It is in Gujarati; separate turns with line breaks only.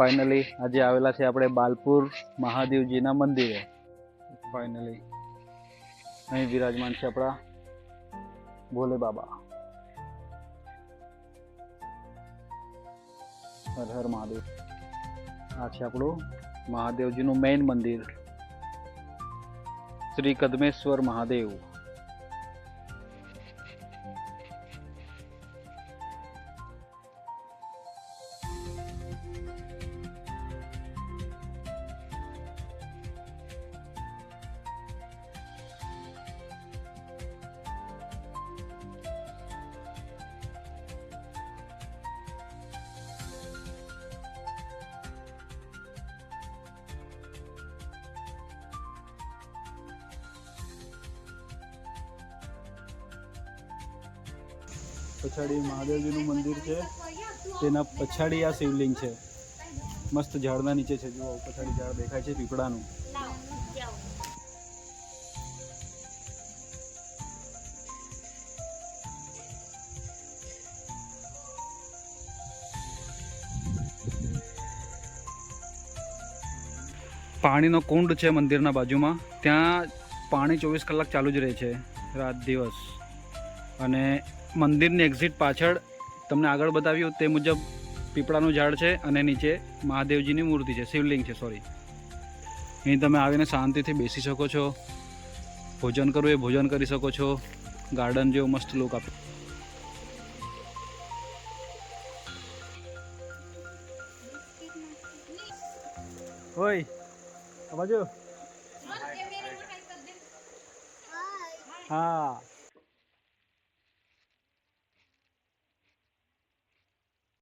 ફાઇનલી આજે આવેલા છે આપણે બાલપુર મહાદેવજીના મંદિરે. ફાઇનલી અહીં વિરાજમાન છે આપણા ભોલે બાબા. હર હર મહાદેવ. આ છે આપણું મહાદેવજીનું મેઇન મંદિર. શ્રી કદમેશ્વર મહાદેવ. પછાડી મહાદેવજીનું મંદિર છે. તેના પછાડી આ શિવલિંગ છે. મસ્ત ઝાડના નીચે છે. જુઓ, પછાડી ઝાડ દેખાય છે પીપળાનું. પાણીનો કુંડ છે મંદિરના બાજુમાં. ત્યાં પાણી ચોવીસ કલાક ચાલુ જ રહે છે. રાત દિવસ. અને મંદિરની એક્ઝિટ પાછળ તમને આગળ બતાવ્યું તે મુજબ પીપળાનું ઝાડ છે અને નીચે મહાદેવજીની મૂર્તિ છે શિવલિંગ છે સોરી અહીં તમે આવીને શાંતિથી બેસી શકો છો ભોજન કરવું એ ભોજન કરી શકો છો ગાર્ડન જેવો મસ્ત લુક આપે. ઓય આ બાજુ. હા.